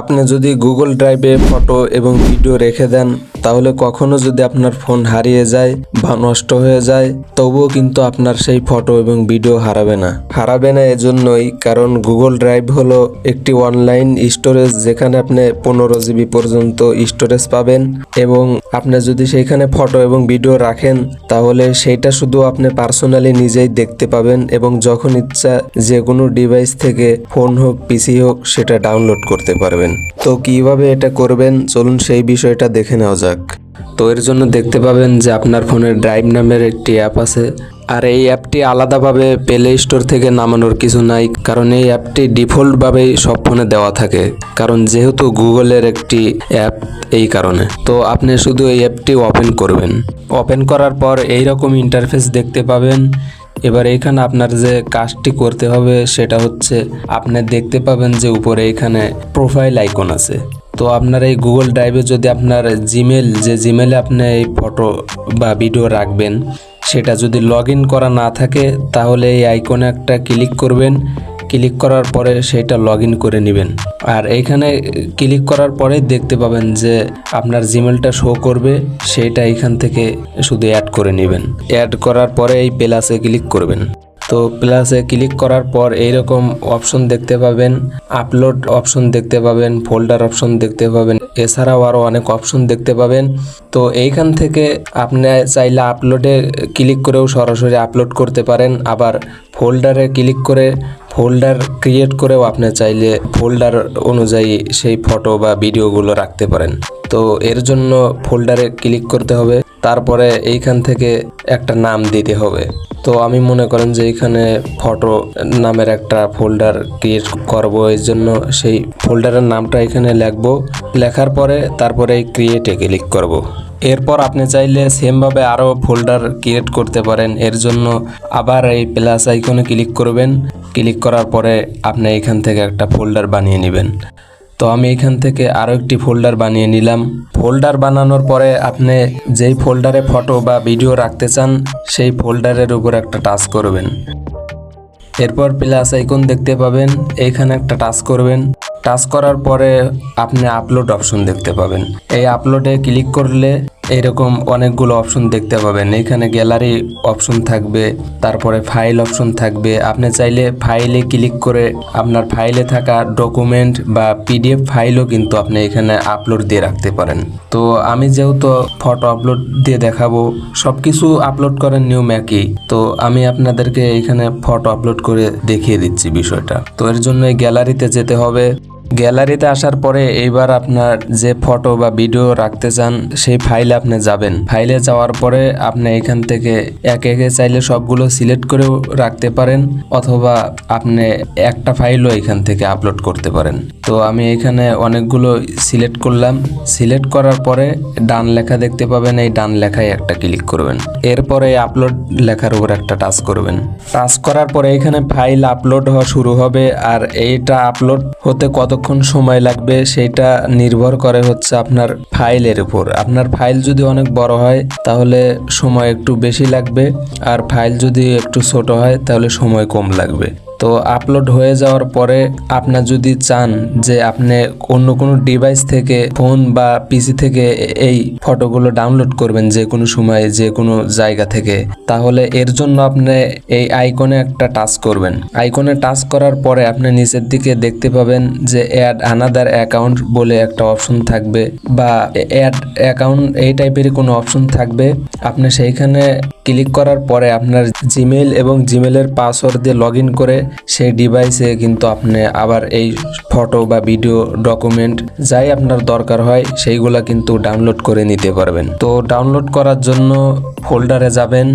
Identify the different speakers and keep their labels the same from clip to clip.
Speaker 1: আপনি যদি গুগল ড্রাইভে ফটো এবং ভিডিও রেখে দেন, তাহলে কখনো যদি আপনার ফোন হারিয়ে যায় বা নষ্ট হয়ে যায়, তবুও কিন্তু আপনার সেই ফটো এবং ভিডিও হারাবে না। হারাবে না এজন্যই কারণ গুগল ড্রাইভ হলো একটি অনলাইন স্টোরেজ যেখানে আপনি পনেরো জিবি পর্যন্ত স্টোরেজ পাবেন এবং আপনি যদি সেইখানে ফটো এবং ভিডিও রাখেন, তাহলে সেইটা শুধু আপনি পার্সোনালি নিজেই দেখতে পাবেন এবং যখন ইচ্ছা যে কোনো ডিভাইস থেকে ফোন হোক পিসি হোক, সেটা ডাউনলোড করতে পারবেন। তো কীভাবে এটা করবেন? চলুন সেই বিষয়টা দেখে নেওয়া যাক। তো এর জন্য দেখতে পাবেন যে আপনার ফোনে ড্রাইভ নামের একটি অ্যাপ আছে। আর এই অ্যাপটি আলাদাভাবে প্লে স্টোর থেকে নামানোর কিছু নাই, কারণ এই অ্যাপটি ডিফল্টভাবেই সব ফোনে দেওয়া থাকে, কারণ যেহেতু গুগলের একটি অ্যাপ এই কারণে। তো আপনি শুধু এই অ্যাপটি ওপেন করবেন। ওপেন করার পর এই রকম ইন্টারফেস দেখতে পাবেন এবার এইখানে আপনার যে কাজটি করতে হবে সেটা হচ্ছে আপনি দেখতে পাবেন যে উপরে এখানে প্রোফাইল আইকন আছে। তো আপনার এই গুগল ড্রাইভে যদি আপনার জিমেল যে জিমেলে আপনি এই ফটো বা ভিডিও রাখবেন, সেটা যদি লগ করা না থাকে, তাহলে এই আইকনে একটা ক্লিক করবেন। ক্লিক করার পরে সেটা লগ করে নেবেন। আর এইখানে ক্লিক করার পরে দেখতে পাবেন যে আপনার জিমেলটা শো করবে সেইটা এইখান থেকে শুধু অ্যাড করে নেবেন। অ্যাড করার পরে এই প্লাসে ক্লিক করবেন। তো প্লাসে ক্লিক করার পর এইরকম অপশন দেখতে পাবেন আপলোড অপশন দেখতে পাবেন ফোল্ডার অপশন দেখতে পাবেন, এছাড়াও আরও অনেক অপশন দেখতে পাবেন। তো এইখান থেকে আপনি চাইলে আপলোডে ক্লিক করেও সরাসরি আপলোড করতে পারেন, আবার ফোল্ডারে ক্লিক করে ফোল্ডার ক্রিয়েট করেও আপনি চাইলে ফোল্ডার অনুযায়ী সেই ফটো বা ভিডিওগুলো রাখতে পারেন। তো এর জন্য ফোল্ডারে ক্লিক করতে হবে, তারপরে এইখান থেকে একটা নাম দিতে হবে। তো আমি মনে করেন যে এখানে ফটো নামের একটা ফোল্ডার ক্রিয়েট করব এর জন্য সেই ফোল্ডারের নামটা এখানে লিখব। লেখার পরে তারপরে এই ক্রিয়েটে ক্লিক করব। এরপর আপনি চাইলে সেমভাবে আরও ফোল্ডার ক্রিয়েট করতে পারেন। এর জন্য আবার এই প্লাস আইকনে ক্লিক করবেন। ক্লিক করার পরে আপনি এখান থেকে একটা ফোল্ডার বানিয়ে নেবেন। তো আমি এখান থেকে আরও একটি ফোল্ডার বানিয়ে নিলাম। ফোল্ডার বানানোর পরে আপনি যেই ফোল্ডারে ফটো বা ভিডিও রাখতে চান, সেই ফোল্ডারের উপর একটা টাচ করবেন। এরপর প্লাস আইকন দেখতে পাবেন এইখানে একটা টাচ করবেন। টাচ করার পরে আপনি আপলোড অপশন দেখতে পাবেন। এই আপলোডে ক্লিক করলে এরকম অনেকগুলো অপশন দেখতে পাবেন। এখানে গ্যালারি অপশন থাকবে, তারপরে ফাইল অপশন থাকবে। আপনি চাইলে ফাইলে ক্লিক করে আপনার ফাইলে থাকা ডকুমেন্ট বা পিডিএফ ফাইলও কিন্তু আপনি এখানে আপলোড দিয়ে রাখতে পারেন। তো আমি যেহেতু ফটো আপলোড দিয়ে দেখাবো সব কিছু আপলোড করেন নিউ ম্যাকই তো আমি আপনাদেরকে এখানে ফটো আপলোড করে দেখিয়ে দিচ্ছি বিষয়টা। তো এর জন্য গ্যালারিতে যেতে হবে। গ্যালারিতে আসার পরে এইবার আপনার যে ফটো বা ভিডিও রাখতে চান, সেই ফাইলে আপনি যাবেন। ফাইলে যাওয়ার পরে আপনি এখান থেকে একে একে চাইলে সবগুলো সিলেক্ট করেও রাখতে পারেন, অথবা আপনি একটা ফাইলও এখান থেকে আপলোড করতে পারেন। তো আমি এখানে অনেকগুলো সিলেক্ট করলাম। সিলেক্ট করার পরে ডান লেখা দেখতে পাবেন, এই ডান লেখায় একটা ক্লিক করবেন। এরপরে আপলোড লেখার উপর একটা টাচ করবেন। টাচ করার পরে এখানে ফাইল আপলোড হওয়া শুরু হবে, আর এইটা আপলোড হতে কতক্ষণ সময় লাগবে সেটা নির্ভর করে হচ্ছে আপনার ফাইলের উপর। আপনার ফাইল যদি অনেক বড় হয়, তাহলে সময় একটু বেশি লাগবে, আর ফাইল যদি একটু ছোট হয়, তাহলে সময় কম লাগবে। তো আপলোড হয়ে যাওয়ার পরে আপনার যদি চান যে আপনি অন্য কোনো ডিভাইস থেকে ফোন বা পিসি থেকে এই ফটোগুলো ডাউনলোড করবেন যে কোনো সময়, যে কোনো জায়গা থেকে, তাহলে এর জন্য আপনি এই আইকনে একটা টাচ করবেন। আইকনে টাচ করার পরে আপনি নিচের দিকে দেখতে পাবেন যে অ্যাড আনাদার অ্যাকাউন্ট বলে একটা অপশন থাকবে বা অ্যাড অ্যাকাউন্ট এই টাইপের কোনো অপশন থাকবে। আপনি সেইখানে ক্লিক করার পরে আপনার জিমেল এবং জিমেলের পাসওয়ার্ড দিয়ে লগ করে সেই ডিভাইসে কিন্তু আপনি আবার এই ফটো বা ভিডিও ডকুমেন্ট যাই আপনার দরকার হয়, সেইগুলা কিন্তু ডাউনলোড করে নিতে পারবেন। তো ডাউনলোড করার জন্য ফোল্ডারে যাবেন।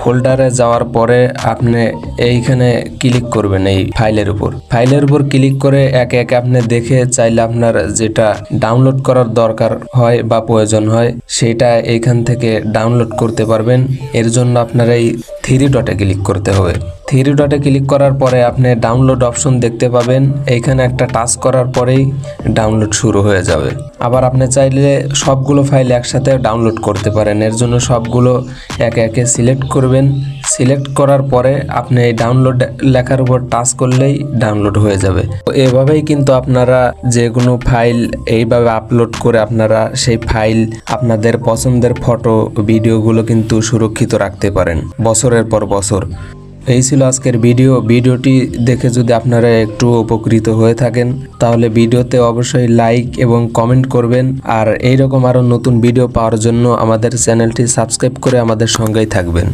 Speaker 1: ফোল্ডারে যাওয়ার পরে আপনি এইখানে ক্লিক করবেন এই ফাইলের উপর। ফাইলের উপর ক্লিক করে একে একে আপনি দেখে চাইলে আপনার যেটা ডাউনলোড করার দরকার হয় বা প্রয়োজন হয়, সেটা এইখান থেকে ডাউনলোড করতে পারবেন। এর জন্য আপনার এই থ্রি ডটে ক্লিক করতে হবে। থ্রি ডটে ক্লিক করার পরে আপনি ডাউনলোড অপশন দেখতে পাবেন। এইখানে একটা টাচ করার পরেই ডাউনলোড শুরু হয়ে যাবে। আবার আপনি চাইলে সবগুলো ফাইল একসাথে ডাউনলোড করতে পারেন। এর জন্য সবগুলো একে একে সিলেক্ট করবেন। সিলেক্ট করার পরে আপনি এই ডাউনলোড লেখার উপর টাচ করলেই ডাউনলোড হয়ে যাবে। তো এভাবেই কিন্তু আপনারা যে কোনো ফাইল এইভাবে আপলোড করে আপনারা সেই ফাইল আপনাদের পছন্দের ফটো ভিডিওগুলো কিন্তু সুরক্ষিত রাখতে পারেন। বছরের পর বছর। এই ছিল আজকের ভিডিও। ভিডিওটি দেখে যদি আপনারা একটু উপকৃত হয়ে থাকেন, তাহলে ভিডিওতে অবশ্যই লাইক এবং কমেন্ট করবেন। আর এইরকম আরও নতুন ভিডিও পাওয়ার জন্য আমাদের চ্যানেলটি সাবস্ক্রাইব করে আমাদের সঙ্গেই থাকবেন।